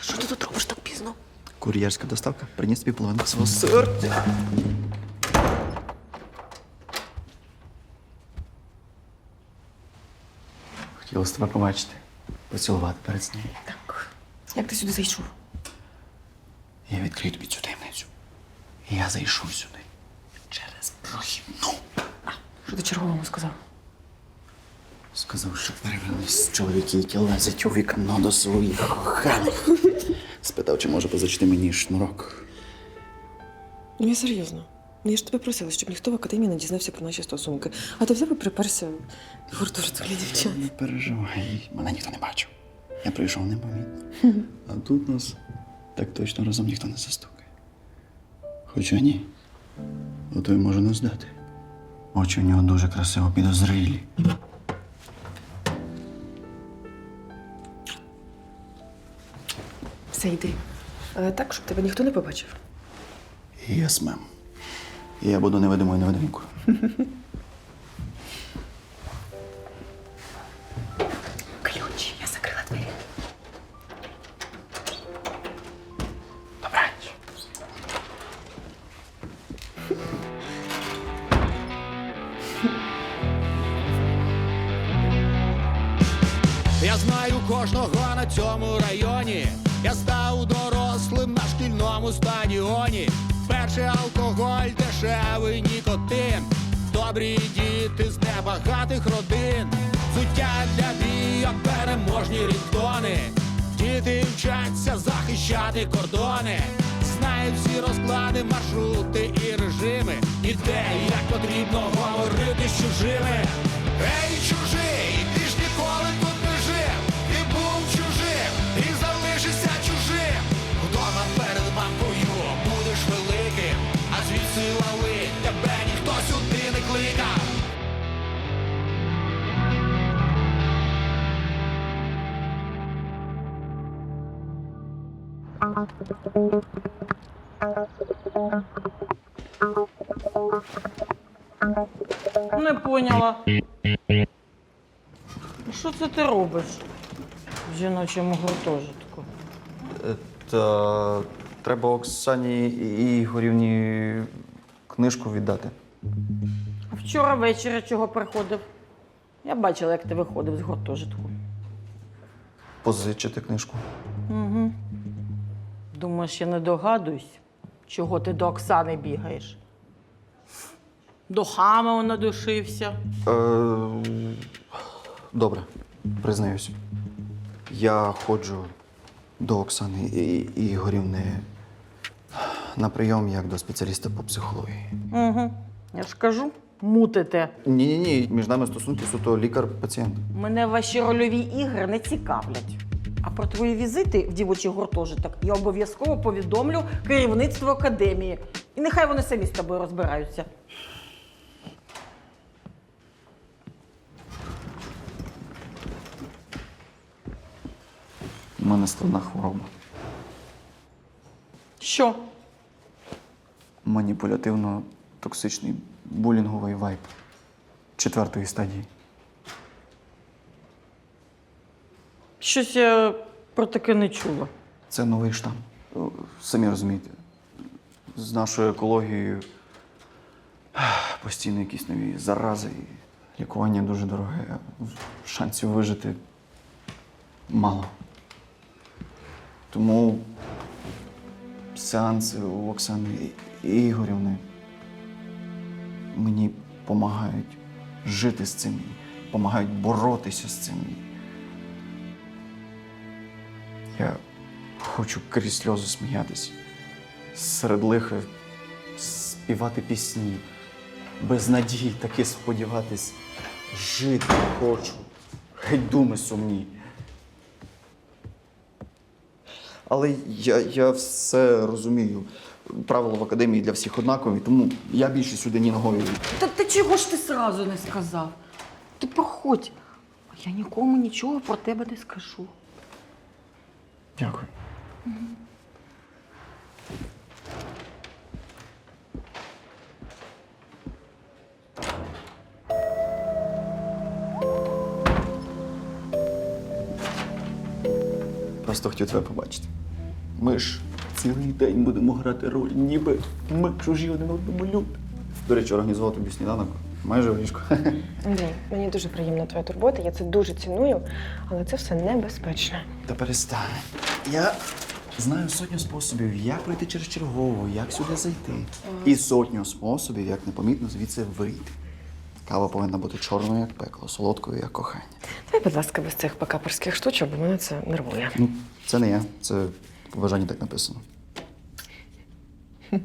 Що ти тут робиш так пізно? Кур'єрська доставка приніс тобі половинку свого серця. Хотілося тебе побачити, поцілувати перед сном. Так. Як ти сюди зайшов? Я відкрию тобі цю таємницю. Я зайшов сюди через прохідну. Що ти черговому сказав? Сказав, що перевелись чоловіки, які лазять у вікно до своїх коханих. Спитав, чи може позичити мені шнурок. Ну я серйозно. Ну я ж тебе просила, щоб ніхто в академії не дізнався про наші стосунки. А ти взяв і приперся в гуртожиток для дівчат. Не переживай, мене ніхто не бачив. Я прийшов непомітно. А тут нас так точно разом ніхто не застукає. Хоча ні. Ото й можу не здати. Очі у нього дуже красиво підозрілі. Все, йди. Але так, щоб тебе ніхто не побачив. Єс, мем. Я буду невидимою невидимкою. кожного на цьому районі. Я став дорослим на шкільному стадіоні. Перший алкоголь, дешевий нікотин. Добрі діти з небагатих родин. Суття для бійок, переможні рідтони. Діти вчаться захищати кордони. Знають всі розклади, маршрути і режими. І як потрібно говорити з чужими. Ей, чужий, Не поняла. Що це ти робиш в жіночому гуртожитку? Та треба Оксані Ігорівні книжку віддати. А вчора ввечері чого приходив? Я бачила, як ти виходив з гуртожитку. Позичити книжку. Угу. Думаєш, я не догадуюсь, чого ти до Оксани бігаєш? До хама он надушився. Е, добре, признаюсь. Я ходжу до Оксани І- Ігорівни на прийом як до спеціаліста по психології. Угу. Я ж кажу, мутите. Ні, ні, ні, між нами стосунки суто лікар-пацієнт. Мене ваші рольові ігри не цікавлять. А про твої візити в дівочий гуртожиток я обов'язково повідомлю керівництво академії. І нехай вони самі з тобою розбираються. У мене складна хвороба. Що? Маніпулятивно-токсичний булінговий вайб четвертої стадії. Щось я про таке не чула. Це новий штам. Самі розумієте, з нашою екологією постійно якісь нові зарази. І лікування дуже дороге, шансів вижити мало. Тому сеанси у Оксани Ігорівни мені допомагають жити з цим, допомагають боротися з цим. Я хочу крізь сльози сміятись, серед лиха співати пісні, без надії таки сподіватись, жити хочу, геть думи сумні. Але я, я все розумію. Правила в академії для всіх однакові, тому я більше сюди ні ногою. Та ти чого ж ти сразу не сказав? Ти проходь. А я нікому нічого про тебе не скажу. Дякую. Просто хотів тебе побачити. Ми ж цілий день будемо грати роль, ніби ми чужі один одному люди. До речі, організував тобі сніданок майже в ліжку. Андрій, мені дуже приємна твоя турбота, я це дуже ціную, але це все небезпечно. Та перестань. Я знаю сотню способів, як пройти через чергову, як сюди зайти. І сотню способів, як непомітно звідси вийти. Кава повинна бути чорною, як пекло, солодкою, як кохання. Давай, будь ласка, без цих покаперських штучок, бо мене це нервує. Ну, це не я, це в побажанні так написано.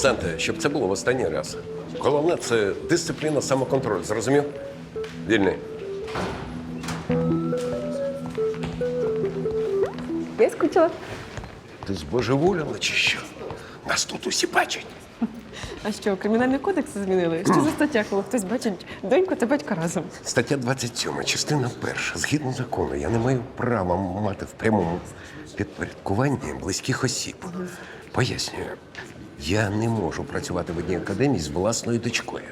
Курсанти, щоб це було в останній раз. Головне це дисципліна, самоконтроль. Зрозумів? Вільний. Я скучила. Ти збожеволіла чи що? Нас тут усі бачать. А що, кримінальний кодекс змінили? Що за стаття, коли хтось бачить доньку та батька разом? Стаття 27, частина перша. Згідно закону, я не маю права мати в прямому підпорядкуванні близьких осіб. Пояснюю, я не можу працювати в одній академії з власною дочкою.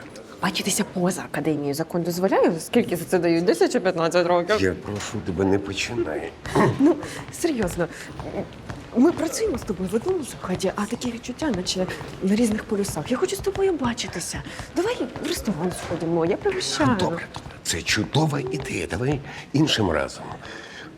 Бачитися поза академією закон дозволяє? Скільки за це дають? 10 чи 15 років? Я прошу тебе, не починай. Ну, серйозно. Ми працюємо з тобою в одному закладі, а таке відчуття, наче на різних полюсах. Я хочу з тобою бачитися. Давай в ресторан сходимо, я пригощаю. Добре, це чудова ідея. Давай іншим разом.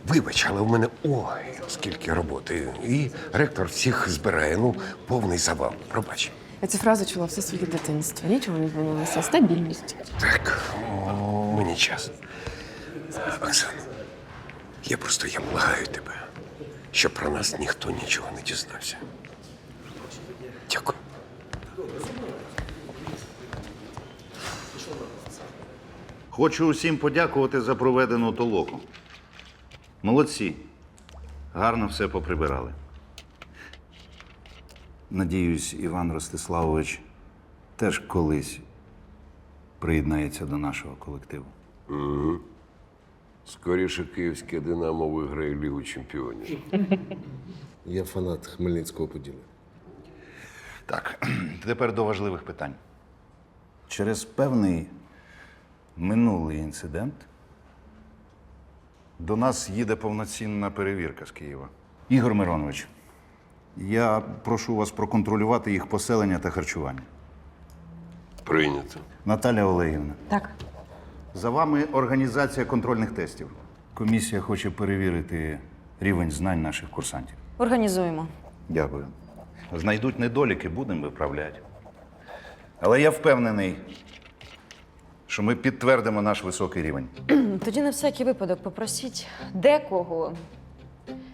Вибач, але в мене ой, скільки роботи. І ректор всіх збирає. Ну, повний завал. Пробач. Я цю фразу чула все своє дитинство. Нічого не змінилося. Стабільність. Так, о, мені час. Оксана, я просто я благаю тебе, щоб про нас ніхто нічого не дізнався. Дякую. Хочу усім подякувати за проведену толоку. Молодці. Гарно все поприбирали. Надіюсь, Іван Ростиславович теж колись приєднається до нашого колективу. Скоріше київське Динамо виграє Лігу чемпіонів. Я фанат Хмельницького Поділля. Так, тепер до важливих питань. Через певний минулий інцидент до нас їде повноцінна перевірка з Києва. Ігор Миронович, я прошу вас проконтролювати їх поселення та харчування. Прийнято. Наталя Олегівна, Так. за вами організація контрольних тестів. Комісія хоче перевірити рівень знань наших курсантів. Організуємо. Дякую. Знайдуть недоліки, будемо виправляти. Але я впевнений, що ми підтвердимо наш високий рівень. Тоді на всякий випадок попросіть декого,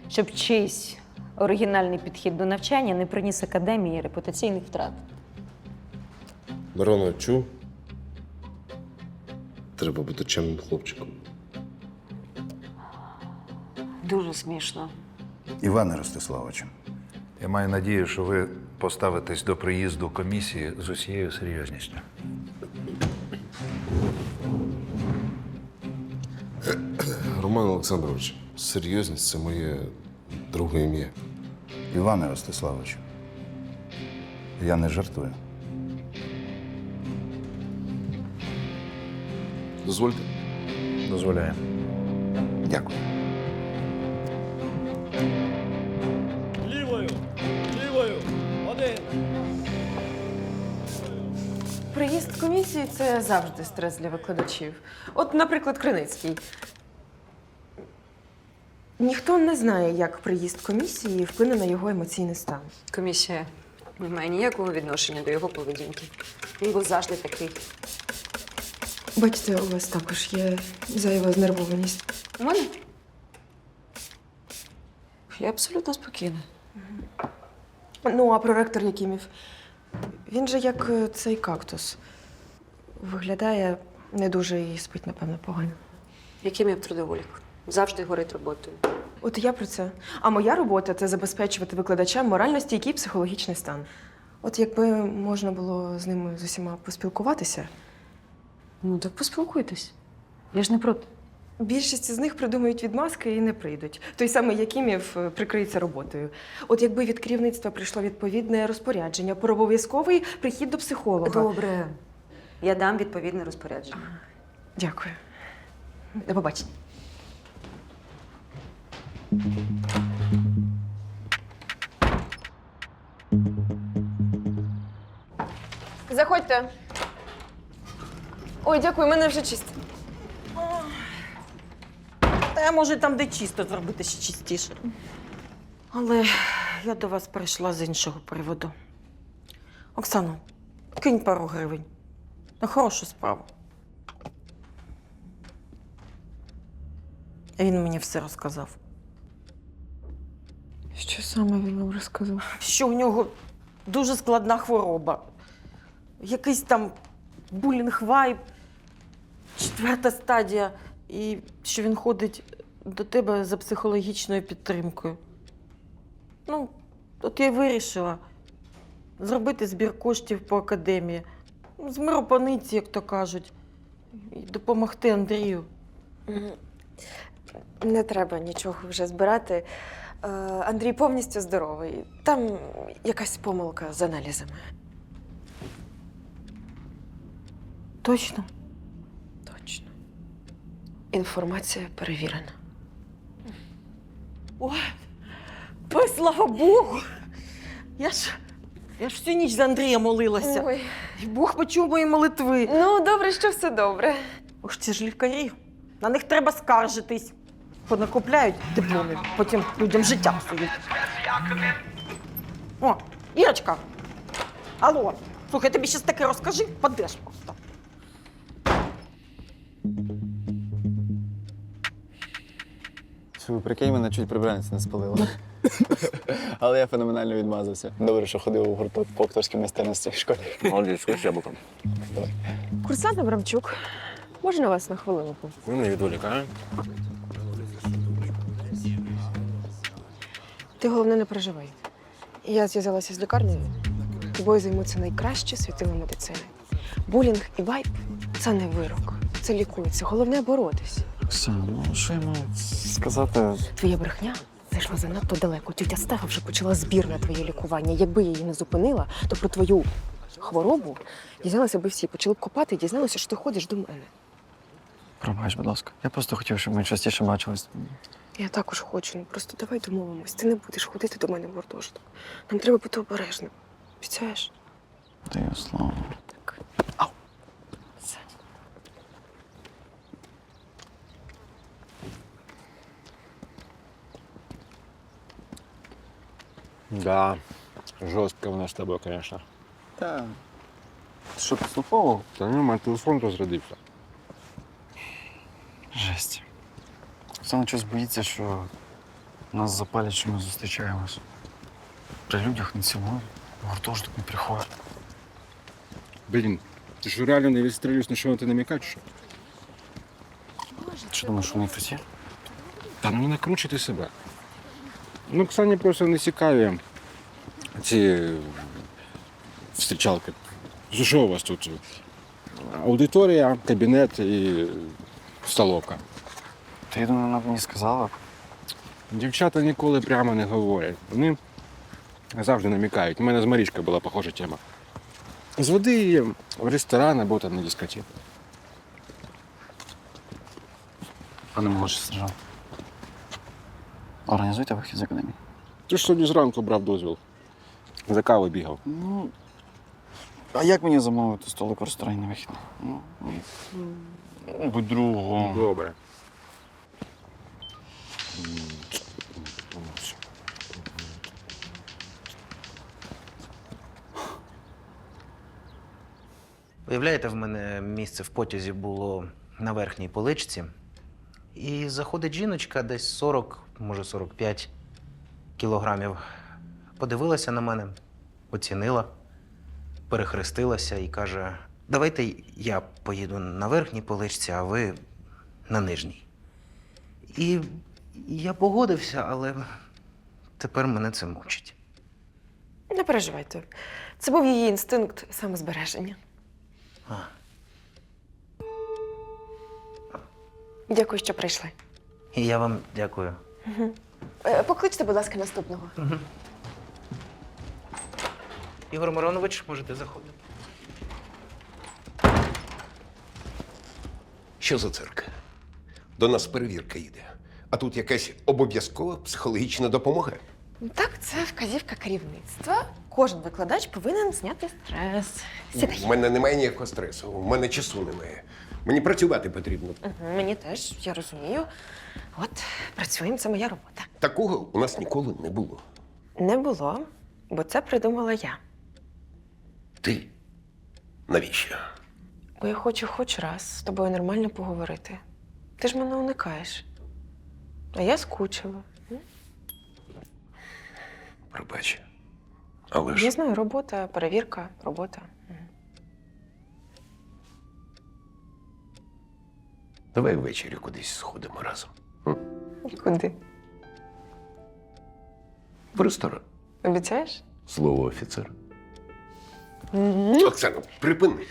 щоб чийсь оригінальний підхід до навчання не приніс академії репутаційних втрат. Мирона, чув? Треба бути чемним хлопчиком. Дуже смішно. Іване Ростиславовичу, я маю надію, що ви поставитесь до приїзду комісії з усією серйозністю. Роман Олександрович, серйозність це моє друге ім'я. Іване Ростиславовичу, я не жартую. Дозвольте. Дозволяю. Дякую. Лівою! Лівою! Один! Приїзд комісії це завжди стрес для викладачів. От, наприклад, Криницький. Ніхто не знає, як приїзд комісії вплине на його емоційний стан. Комісія не має ніякого відношення до його поведінки. Він був завжди такий. Бачите, у вас також є зайва знервованість. У мене? Я абсолютно спокійна. Ну, а проректор Якимів, він же як е, цей кактус. Виглядає не дуже і спить, напевно, погано. Яким я трудоволік. Завжди горить роботою. От я про це. А моя робота це забезпечувати викладачам морально стійкий психологічний стан. От якби можна було з ними з усіма поспілкуватися. Ну так поспілкуйтесь. Я ж не проти. Більшість з них придумають відмазки і не прийдуть. Той самий Якимів е, прикриється роботою. От якби від керівництва прийшло відповідне розпорядження про обов'язковий прихід до психолога. Добре. Я дам відповідне розпорядження. Дякую. До побачення. Заходьте. Ой, дякую, мене вже чисто. Та я можу там, де чисто, зробити ще чистіше. Але я до вас прийшла з іншого приводу. Оксано, кинь пару гривень. На хорошу справу. Він мені все розказав. Що саме він вам розказав? Що в нього дуже складна хвороба. Якийсь там булінг вайб, четверта стадія, і що він ходить до тебе за психологічною підтримкою. Ну, от я й вирішила зробити збір коштів по академії. Ну, З миропаниці, як то кажуть, і допомогти Андрію. Не треба нічого вже збирати. Е, Андрій повністю здоровий. Там якась помилка з аналізами. Точно? Точно. Інформація перевірена. Ой, ой, слава Богу! Я ж, я ж всю ніч за Андрія молилася. Ой. І Бог почув мої молитви. Ну, добре, що все добре. Ох, ці ж лікарі. На них треба скаржитись. Понакупляють дипломи, потім людям життя псують. О, Ірочка. Алло, слухай, тобі щось таке розкажи, падеш просто. Ви прикинь, мене чуть прибранець не спалило. Але я феноменально відмазався. Добре, що ходив у гурток по акторській майстерності в школі. Молодець, з яблуком. Курсант Абрамчук. Можна вас на хвилинку? Ви не відволікає. Ти головне не переживай. Я зв'язалася з лікарнею. Тобою займуться найкращі світили медицини. Булінг і вайп це не вирок. Це лікується. Головне боротись. Оксана, ну що я маю сказати? Твоя брехня зайшла занадто далеко. Тітя Стега вже почала збір на твоє лікування. Якби я її не зупинила, то про твою хворобу дізналися би всі. Почали б копати і дізналися, що ти ходиш до мене. Пробач, будь ласка. Я просто хотів, щоб ми частіше бачились. Я також хочу. Ну просто давай домовимось. Ти не будеш ходити до мене в гуртожиток. Нам треба бути обережним. Обіцяєш? Даю слово. Все. Да. Жорстко вона з тобою, звісно. Та. Ти що, підслуховував? Та ну, мене телефон розрядився. Оксана щось боїться, що нас запалять, що ми зустрічаємось. При людях не цілують, в гуртожиток не приходять. Блін, ти що реально не відстрілюєш, на що ти намікаєш? Що? Що думаєш, вони є? Та ну не накручуйте себе. Ну, Оксані просто не цікаві ці е, встрічалки. Що у вас тут? Аудиторія, кабінет і столовка. Ти я думаю, вона б мені сказала. Дівчата ніколи прямо не говорять. Вони завжди намікають. У мене з Марічкою була похожа тема. Зведи її в ресторан або там на дискотеку. Пане молодший сержант. Організуйте вихід з академії. Ти ж сьогодні зранку брав дозвіл. За каву бігав. Ну. А як мені замовити столик в ресторані на вихідний? Ну, ну, будь другом. Добре. Уявляєте, в мене місце в потязі було на верхній поличці. І заходить жіночка десь 40, може 45 кілограмів. Подивилася на мене, оцінила, перехрестилася і каже: Давайте я поїду на верхній поличці, а ви на нижній. І я погодився, але тепер мене це мучить. Не переживайте. Це був її інстинкт самозбереження. Дякую, що прийшли. І я вам дякую. Е, Покличте, будь ласка, наступного. Ігор Миронович, можете заходити. Що за цирк? До нас перевірка йде. А тут якась обов'язкова психологічна допомога. Так, це вказівка керівництва. Кожен викладач повинен зняти стрес. Сідай. У мене немає ніякого стресу, у мене часу немає. Мені працювати потрібно. Мгм, Мені теж, я розумію. От, працюємо, це моя робота. Такого у нас ніколи не було. Не було, бо це придумала я. Ти? Навіщо? Бо я хочу хоч раз з тобою нормально поговорити. Ти ж мене уникаєш. А я скучила. Пробач. Але Я ж знаю, робота, перевірка, робота. давай ввечері кудись сходимо разом. Куди? В ресторан. Обіцяєш? Слово офіцер. Оксана, припини.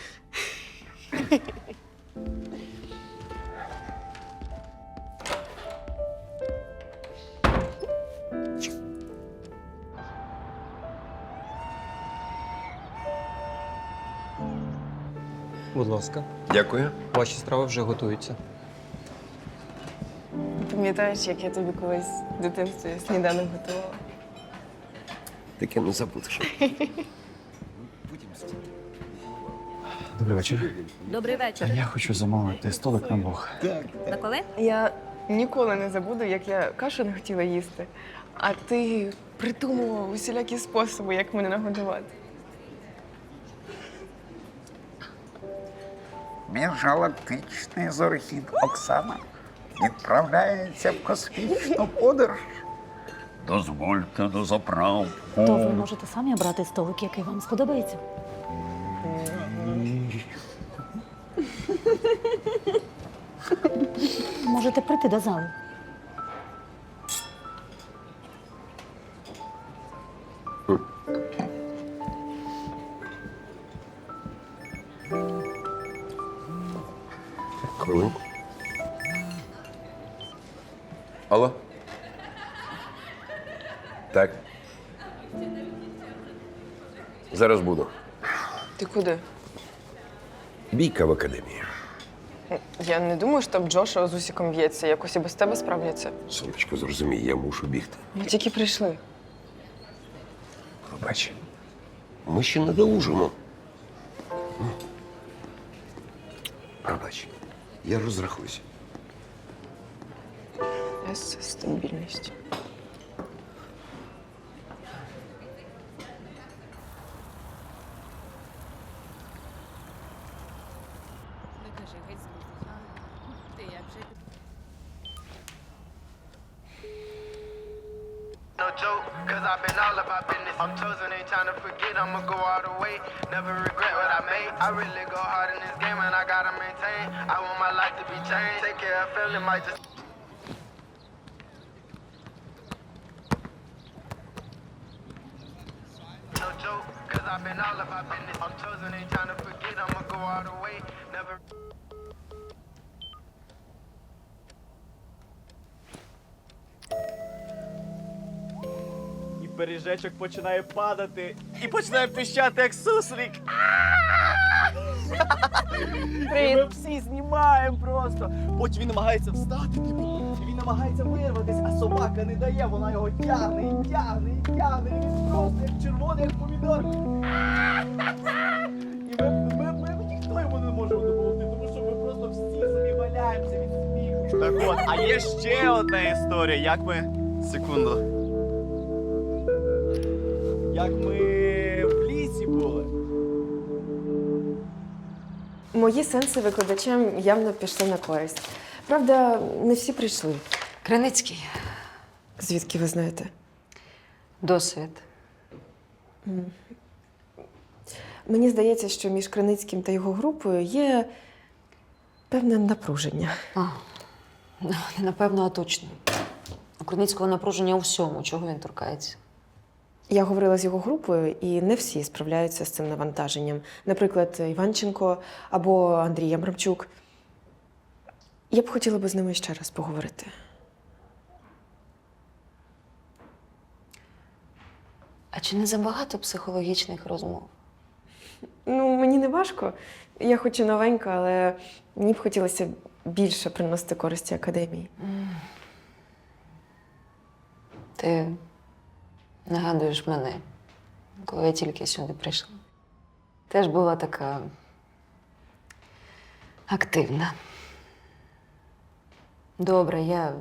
Будь ласка, Дякую. ваші страви вже готуються. Пам'ятаєш, як я тобі колись в дитинстві сніданок готувала? Таке не забудеш. Добрий вечір. Добрий вечір. Я хочу замовити столик на двох. На коли? Я ніколи не забуду, як я кашу не хотіла їсти, а ти придумував усілякі способи, як мене нагодувати. Міжгалактичний зорхід Оксана відправляється в космічну подорож. Дозвольте до заправку. То ви можете самі обрати столик, який вам сподобається. Можете прийти до зали. Бійка в академії. Я не думаю, що там Джоша з усіком б'ється. Якось і без тебе справляться. Сонечко, зрозумій, я мушу бігти. Ми тільки прийшли. Пробач. Ми ще не доужимо. Пробач. Я розрахуюся. С стабільність. Пиріжечок починає падати і починає пищати як суслик. І ми всі знімаємо просто. Потім він намагається встати, типу, і він намагається вирватися, а собака не дає, вона його тягне і тягне, і тягне. І він просто як червоний, як помідор. І ми, ми, ми, ніхто йому не може допомогти, тому що ми просто всі собі валяємося від сміху. Так от, а є ще одна історія, як ми. Секунду. Як ми в лісі були. Мої сенси викладачам явно пішли на користь. Правда, не всі прийшли. Криницький. Звідки ви знаєте? Досвід. Мені здається, що між Криницьким та його групою є певне напруження. А, ну, не напевно, а точно. У Криницького напруження у всьому, чого він торкається. Я говорила з його групою, і не всі справляються з цим навантаженням. Наприклад, Іванченко або Андрій Ямрамчук. Я б хотіла би з ними ще раз поговорити. А чи не забагато психологічних розмов? Ну, мені не важко. Я хоч і новенька, але мені б хотілося більше приносити користі академії. Ти нагадуєш мене, коли я тільки сюди прийшла. Теж була така активна. Добре, я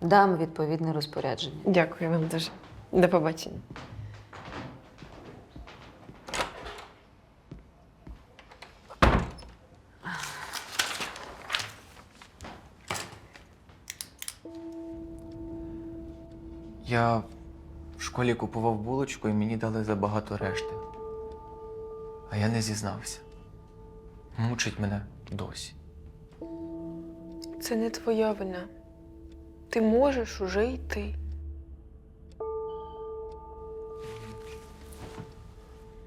дам відповідне розпорядження. Дякую вам дуже. До побачення. Я школі купував булочку і мені дали забагато решти. А я не зізнався. Мучить мене досі. Це не твоя вина. Ти можеш уже йти.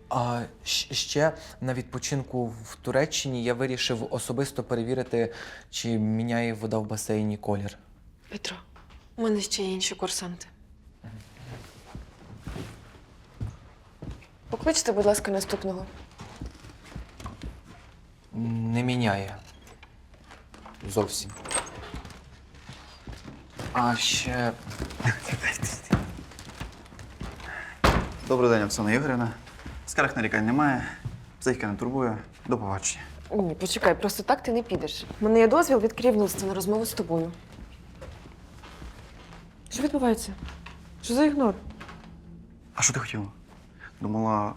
А ще на відпочинку в Туреччині я вирішив особисто перевірити, чи міняє вода в басейні колір. Петро, у мене ще є інші курсанти. Покличте, будь ласка, наступного. Не міняє. Зовсім. А ще. Добрий день, Оксана Ігорівна. Скарг нарікань немає, психіка не турбує. До побачення. Ні, почекай, просто так ти не підеш. У мене є дозвіл від керівництва на розмову з тобою. Що відбувається? Що за ігнор? А що ти хотіла? Думала,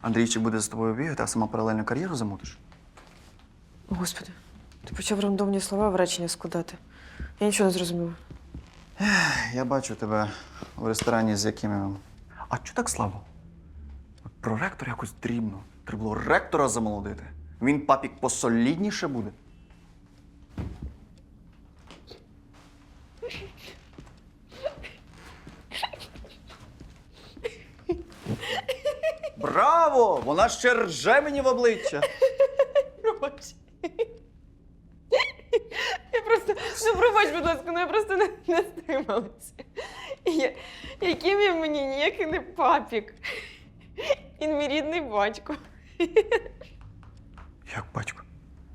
Андрійчик буде за тобою бігати, а сама паралельно кар'єру замутиш? Господи, ти почав рандомні слова в речення складати. Я нічого не зрозуміла. Я бачу тебе в ресторані з яким. А чого так слабо? От Про ректора якось дрібно. Треба було ректора замолодити. Він папік посолідніше буде. Вона ще рже мені в обличчя. Пробач. Я просто, ну пробач, будь ласка, ну я просто не, не стрималася. Я, яким він мені ніякий не папік. Він мій рідний батько. Як батько?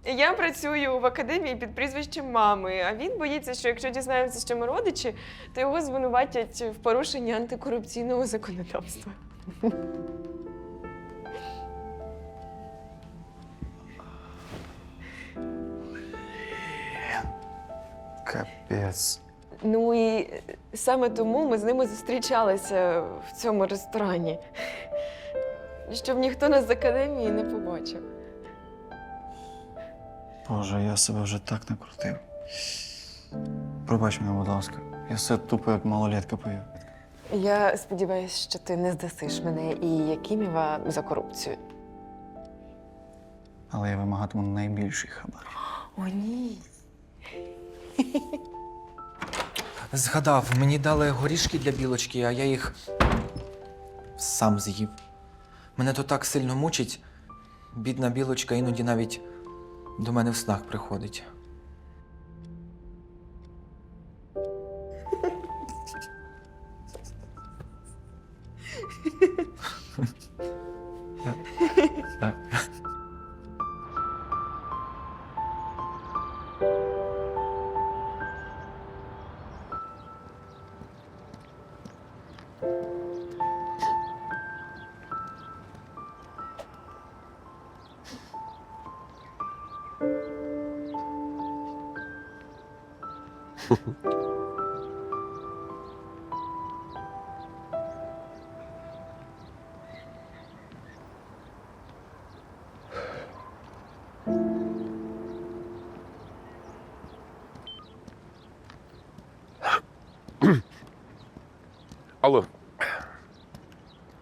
Я працюю в академії під прізвищем мами, а він боїться, що якщо дізнається, що ми родичі, то його звинуватять в порушенні антикорупційного законодавства. Капець. Ну і саме тому ми з ними зустрічалися в цьому ресторані. Щоб ніхто нас з академії не побачив. Боже, я себе вже так накрутив. Пробач мене, будь ласка. Я все тупо як малолетка пою. Я сподіваюся, що ти не здасиш мене і Якимєва за корупцію. Але я вимагатиму найбільший хабар. О, ні. Згадав, мені дали горішки для білочки, а я їх сам з'їв. Мене то так сильно мучить. Бідна білочка іноді навіть до мене в снах приходить.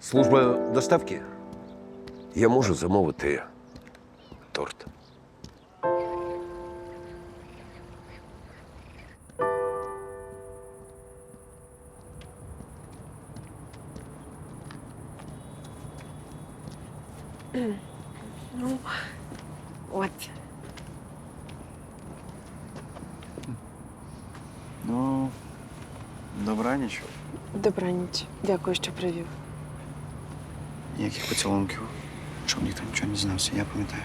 Служба доставки. Я можу замовити торт. Ну, от. Ну, добра нічого. Добраніч. Дякую, що привів. Ніяких поцілунків. Щоб ніхто нічого не знався, я пам'ятаю.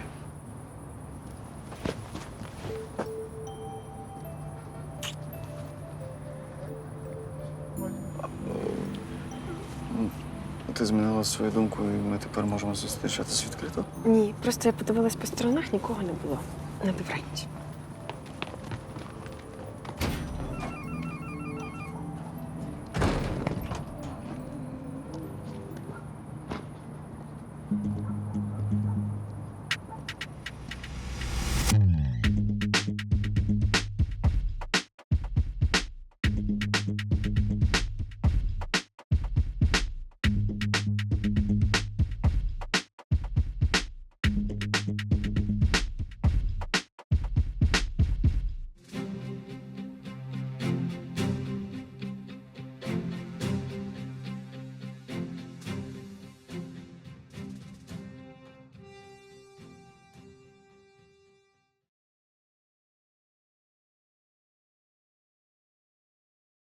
Ти змінила свою думку, і ми тепер можемо зустрічатися відкрито. Ні, просто я подивилась по сторонах, нікого не було. На добраніч.